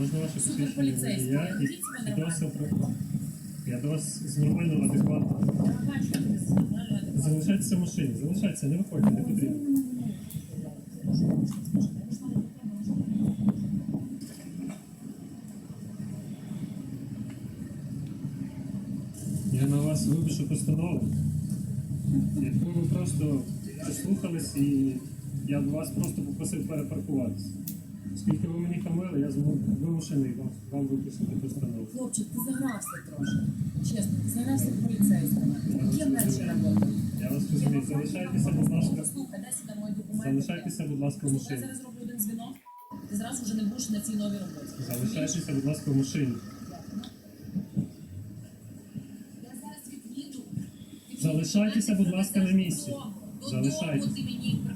Можна ваше посвідчення водія і себе про... Я до вас з нормально, адекватно. Залишайтеся в машині, залишайтеся, не виходьте, не потрібно. Я на вас випишу постанову. Якби ви просто послухались і я б вас просто попросив перепаркуватися. Оскільки ви мені хамили, я вимушений вам, вам виписати постанову. Хлопчик, ти загрався трошки. Чесно, ти загрався в поліцейського. Ким менше роботи? Я вас розумію, залишайтеся, будь ласка. Слухай, дай сюди мої документи. Залишайтеся, будь ласка, в Слухай, я машині. зараз роблю один дзвінок. Ти зразу вже не будеш на цій новій роботі. Залишайтеся, будь ласка, в машині. Я зараз від'їду. Залишайтеся, будь ласка, на місці. Залишайтеся.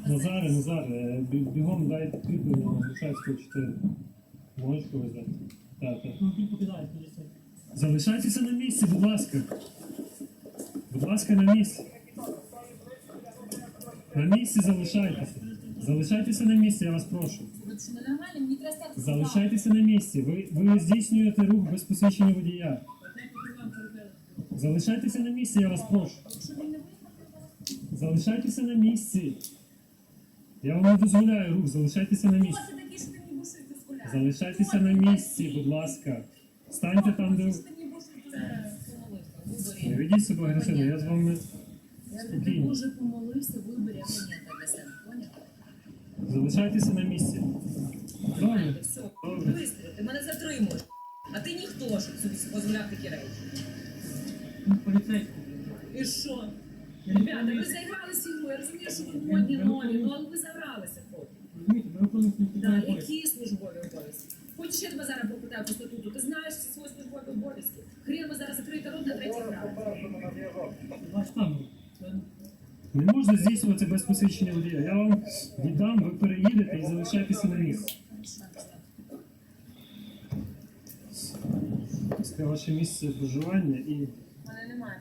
Назаре, Назаре, бі- бігом дайте кріплення на Грушевського 4. Можеш повезти? Так, так. Залишайтеся на місці, будь ласка. Будь ласка, на місці. На місці залишайтеся. Залишайтеся на місці, я вас прошу. Залишайтеся на місці. Ви, ви здійснюєте рух без посвідчення водія. Залишайтеся на місці, я вас прошу. Залишайтеся на місці. Я вам не дозволяю рух, залишайтеся на місці. Залишайтеся на місці, будь ласка. Станьте там, де. Не ведіть себе агресивно, я з вами спокійно. дуже помолився, виборі абонента для себе, поняв? Залишайтеся на місці. Добре? Все, Добре. быстро, ти мене затримуєш. А ти ніхто, щоб собі дозволяв такі речі. Поліцейський. І що? Ребята, ви заігралися ігру, я розумію, що ви модні, нові, ну але ви виконуємо Да, які службові обов'язки? Хочеш, я тебе зараз попитаю по статуту, ти знаєш всі свої службові обов'язки? Хрен ви зараз закриєте рот на третій град. Ваш там. Це Не можна здійснювати без посвідчення водія. Я вам віддам, ви переїдете і залишайтеся на місці. Це ваше місце проживання і У мене немає.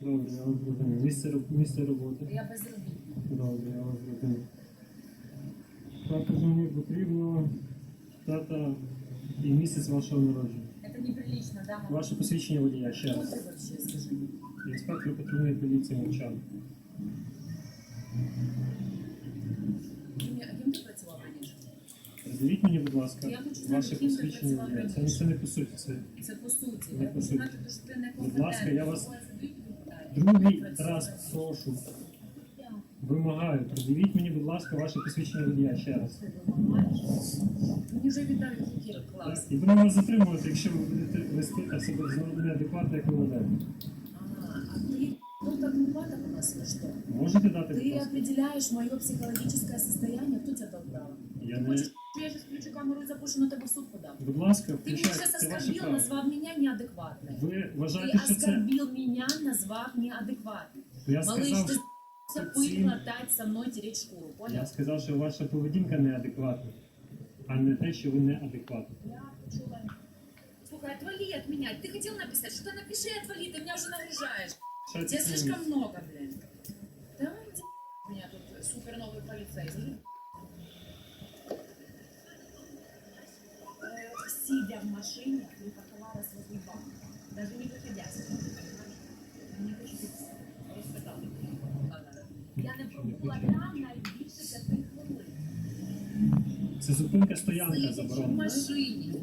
Добре, я вас зрозумів. Місце, роб- місце роботи. Я безробітна. Добре, я вас зрозумів. Також мені потрібно дата і місяць вашого народження. Это неприлично, да, мама? Ваше посвідчення водія ще Хто раз. ти вообще, скажи? Інспектор патрульної поліції мовчан. Працював раніше? Придивіть мені, будь ласка, Я хочу знати, ваше ким ви посвідчення працювали. Це, раніше. це не по суті. Це по суті. Не Я по хочу суті. знати, що ти не Будь ласка, я вас. Другий раз прошу. Вимагаю, придивіть мені, будь ласка, ваше посвідчення водія ще раз. Мені вже віддали кір клас. І будемо вас затримувати, якщо ви будете вести себе неадекватно, як ви ведете. Ага, а ты тут адвокатов у нас или что? Можете дати, будь Ты ласка? определяешь мое психологическое состояние, кто тебя дал право? Я Ты не... хочешь, что я сейчас включу камеру и запущу на тебя в суд подам? Будь ласка, Ты меня включайте, сейчас це ваше оскорбил, право. назвав меня неадекватной. Ви Ты вважаєте, що це... оскорбил меня, назвав неадекватной. Я Малыш, сказав, ты це пыль ці- глотать со мной, тереть шкуру, понял? Я сказав, що ваша поведінка неадекватна, а не те, що ви неадекватні. Я почула. Слухай, отвали от меня. Ты хотел написать? Что-то напиши и отвали, ты меня уже нагружаешь. Що Тебя це слишком много, блин. Давай иди, у меня тут супер новый полицейский. Э, Сидя в машине, припарковалась возле банка. Даже не выходя с нее. Не хочу розпитати. Я не пробула там найбільше п'яти хвилин. Це зупинка стоянка Сидячи в заборонена. машині.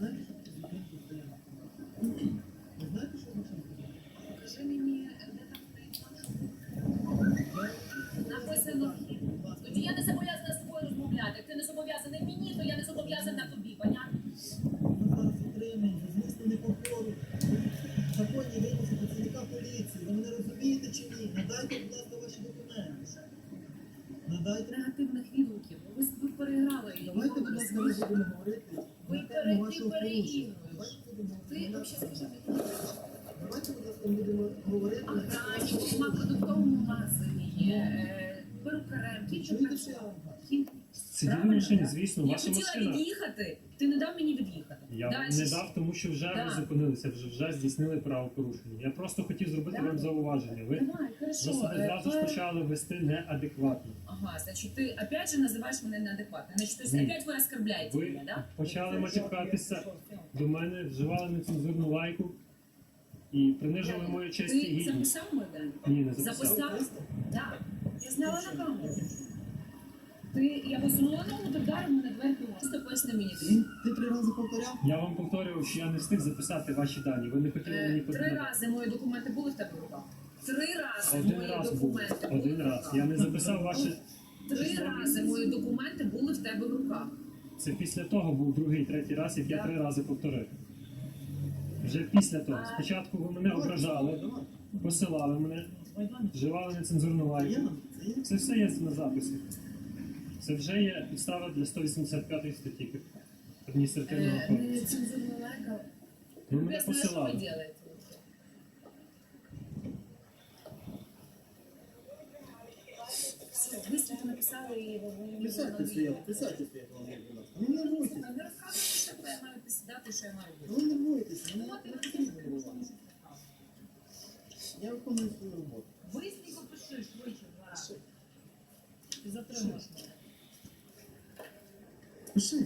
Зобов'язана тобі, понятно? Законні вимоги працівника поліції. Ви мене розумієте чи ні? Надайте, будь ласка, ваші документи. Надайте. Негативних відгуків. Ви, ви переграли. Давайте, будь ласка, ми будемо говорити. Ви на переігруєш. Ти взагалі скажи мені. Давайте, будь ласка, будемо говорити. на Охранник вашого продуктовому магазині, е, перукарем, ким ти Чуєте, що я працював? вам кажу? Ким, Сиділи в Правильно, машині, да? звісно, Я ваша хотіла машина. від'їхати, ти не дав мені від'їхати. Я вам Дальше не що? дав, тому що вже Да. ви зупинилися, вже, вже здійснили правопорушення. Я просто хотів зробити Да. вам зауваження. Ви, Давай, ви хорошо. себе е, зразу ж пер- почали вести неадекватно. Ага, значит, ты опять же называешь меня неадекватной. Значит, то есть Ні. опять вы оскорбляете Ви меня, да? почали матюкатися до мене, вживали нецензурну лайку і принижували мою честь і Ты гідність. записал мой дань? Ні, не записав. Записал? Да. Я зняла на камеру. Ти, я висунула ногу, ти вдарив мене дверку. Просто поясни мені. Ти три рази повторяв? Я вам повторював, що я не встиг записати ваші дані. Ви не хотіли мені Е, Три рази мої документи були в тебе в руках. Три рази Один мої раз був. документи були Один в раз. руках. Я не записав ваші. Три рази мої документи були в тебе в руках. Це після того був другий, третій раз, як я три рази повторив. Вже після того. Спочатку ви мене ображали, посилали мене, вживали нецензурну лайку. Це все є на записі. Це вже є підстава для 185 статті адміністративного Е, кодексу. Лайка. Ви мене посилали. быстро написали і ви Присядьте стояти, присядьте стояти, Володимир, будь ласка. Ну не нервуйтесь. Не розказуйте, що я маю посідати, що я маю Ну нервуєтеся, ну не потрібно. Я виконую свою роботу. Быстренько пиши, швидше, два рази. Ти затримаєш мене. Пиши.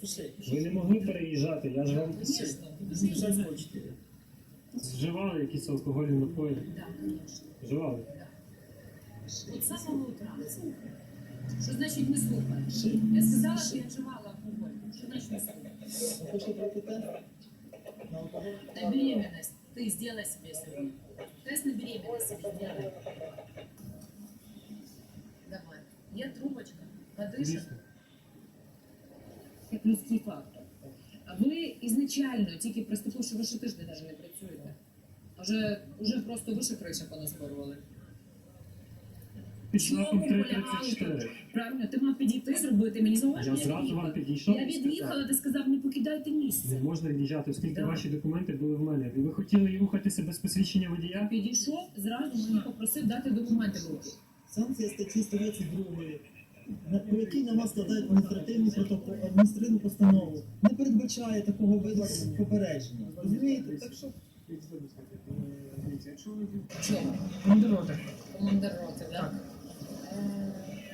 Пиши. Ви не могли переїжджати, я ж вам Звісно. Записати хочете. Вживали якісь алкогольні напої. Да, конечно. Вживали. От самого утра. Що значить не слухаєш? Я сказала, що я вживала алкоголь. Що значить не хочете? На алкоголь? На беременность ты сделай себе сегодня. Тест на беременность себе сделай. Давай. Є трубочка, подышим, Звісно. як людський фактор. А ви ізначально, тільки приступивши вище тиждень навіть не працюєте. А вже, вже просто вище криша поназборували. Під Чому полягали 334. Правильно, ти мав підійти, зробити мені зауваження. Я зразу вам підійшов Я від'їхала, ти сказав, не покидайте місце. Не можна від'їжджати, оскільки Да. ваші документи були в мене. Ви хотіли рухатися без посвідчення водія? Підійшов, зразу мені попросив дати документи в руки. Санкція статті 122, на- по якій на вас складають адміністративний протокол, адміністративну постанову, не передбачає такого виду попередження. Розумієте? Так що Чому? Командироти. Командир роти, так?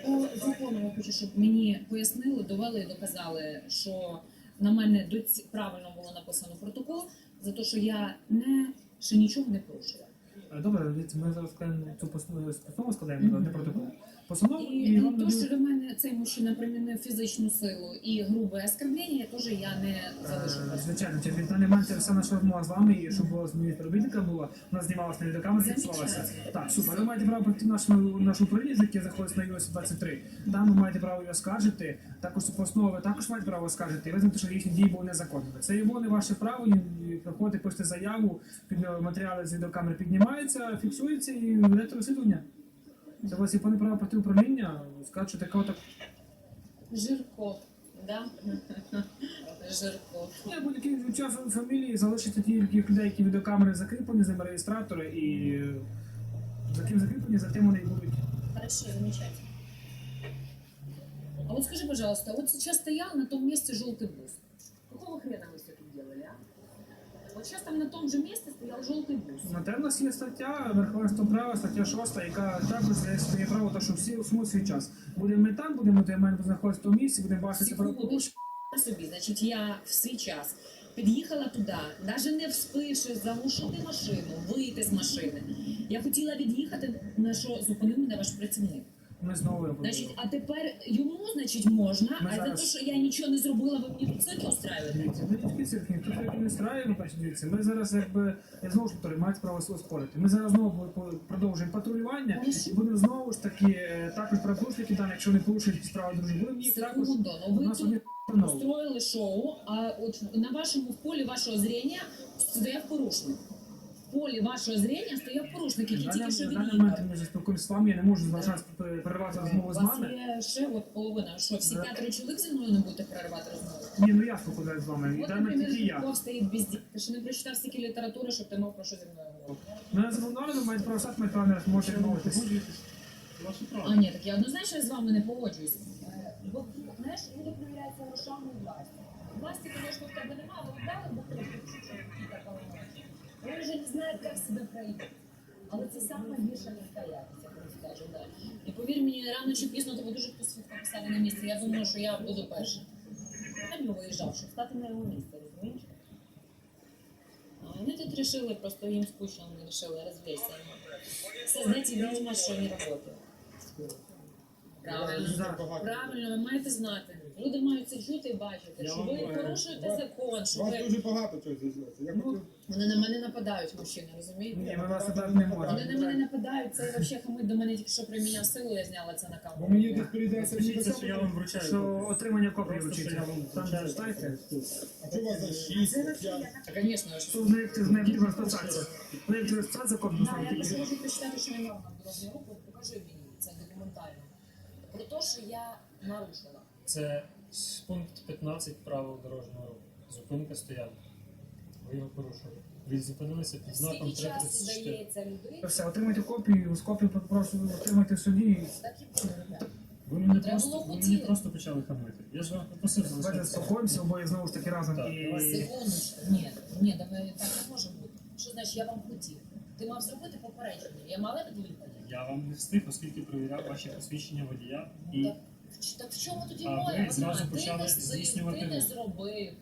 По закону я хочу, щоб мені пояснили, довели і доказали, що на мене доці- правильно було написано протокол за те, що я не ще нічого не порушила. Е, Добре, ми зараз цю постанову постанову складаємо, не протокол. Постанову І, і вам то, що до мене цей мужчина примінив фізичну силу і грубе оскорблення, теж я не залишу. Е. Звичайно, даний момент це вся наша розмова з вами, і щоб була зміни співробітника була, вона знімалася на відеокамері, фіксувалася. Так, супер. Ви маєте право прийти нашу нашу управління, яке знаходиться на US 23. Там ви маєте право його скаржити. Також цю постанову ви також маєте право скаржити і визнати, що їхні дії були незаконними. Це є не ваше право, приходите, пишете заяву, матеріали з відеокамери піднімаються, фіксуються і ведете розслідування. Це у вас є повне право в управління, скажете такого так. Жирко, да? Жирко. Ні, будь-який час фамілії залишиться тільки людей, які відеокамери закріплені, з ними реєстратори, і е, за ким закріплені, за тим вони і будуть. Хорошо, замечательно. А вот скажи, пожалуйста, вот сейчас стоял на том месте желтый бус. Какого хрена вы все тут делали, а? Вот сейчас там на том же месте стоял желтый бус. На те в нас є стаття верховенство права, стаття 6, яка також дає своє право, те, що всі усмуть свій час. Будемо ми там, будемо де маємо знаходитися в тому місці, будемо бачити Секунду, правопорушення. собі, значить, я в свій час під'їхала туди, навіть не вспивши заглушити машину, вийти з машини. Я хотіла від'їхати, на що зупинив мене ваш працівник. Ми знову його Значить, а тепер йому, значить, можна, Ми а за те, що я нічого не зробила, ви мені тут цирки устраюєте? Дивіться, ми не цирк, ніхто цирк не страє, бачите, дивіться. Ми зараз якби, я знову ж таки, мають право спорити. Ми зараз знову по- продовжуємо патрулювання і будемо знову ж таки е, також правопорушники, там, якщо не порушують справи дружні, будемо їх також. Секунду, ну У ви нас тут одні устроїли шоу, а от на вашому полі вашого зрення стояв порушник. Полі вашого зрення стояв порушник, який тільки що на даний момент від'їхав. ми вже спілкуємося з вами, я не можу залишатися переривати розмову з вас вами. є ще от половина. Що, всі Да. п'ятеро чоловік зі мною не будете переривати розмову? Ні, ну я спілкуюся з вами, От, наприклад, тільки я. Жуков стоїть без дітей. Ти ще не прочитав стільки літератури, щоб ти мав про що зі мною говорити. Мене заборонено, мають право стати, мають право не можете відмовитись. ваше право. А ні, так я однозначно з вами не погоджуюсь. Е, Бо знаєш, люди перевіряються грошами і властю. Власті, звісно, в тебе немає, але вдали бо просто що полномочия. Вони вже не знають, як себе проявити. Але це саме більше не стоятися, я скажу, да. І повір мені, рано чи пізно тебе дуже посвідка поставили на місце. Я думаю, що я буду перша. Я б виїжджав, щоб стати на його місце, розумієш? А вони тут решили, просто їм скучно, вони решили розвлечься. Создайте видимость, що вони працюють. Правильно. Правильно, ви маєте знати. Люди мають це чути і бачити, Я що вам ви говорю. порушуєте закон, що Вас ви дуже багато чого зізнається. Я Ну, хотів вони на мене нападають, мужчини, розумієте? Ні, ми вас так не Вони на мене нападають, це взагалі хамить до мене тільки що приміняв силу, я зняла це на Бо камеру. мені тут передається Скажіть, що я вам вручаю. Що отримання копії Просто, що вручити. я вам Там вручаю. читайте. А що у вас за шість? п'ять? Та, звісно, що Що потрібно розписатися. З нею потрібно розписатися копію. Да, я просто можу прочитати, що я мав на дорожній руку, покажу мені це документально. Про те, що я нарушила. Це пункт 15 правил дорожнього руху. Зупинка стоянка. Ви його порушили. Ви зупинилися під знаком Скільки часу 334. дається людині, Все, отримайте копію, з копію прошу отримайте в суді. так і буде. Ви мені Треба просто, було ви мені хотіти. просто почали хамити. Я ж вам попросив Давайте залишатися. спокоїмося, обоє знову ж таки разом. Так, І. Секундочку, ні, ні, давай так не може бути. Що значить, я вам хотів? Ти мав зробити попередження. Я мала відповідь? Я вам не встиг, оскільки перевіряв ваші посвідчення водія. Ну, І так, так в чому тоді А моя ви зразу? Ти почали не встиг, здійснювати ти не зробив.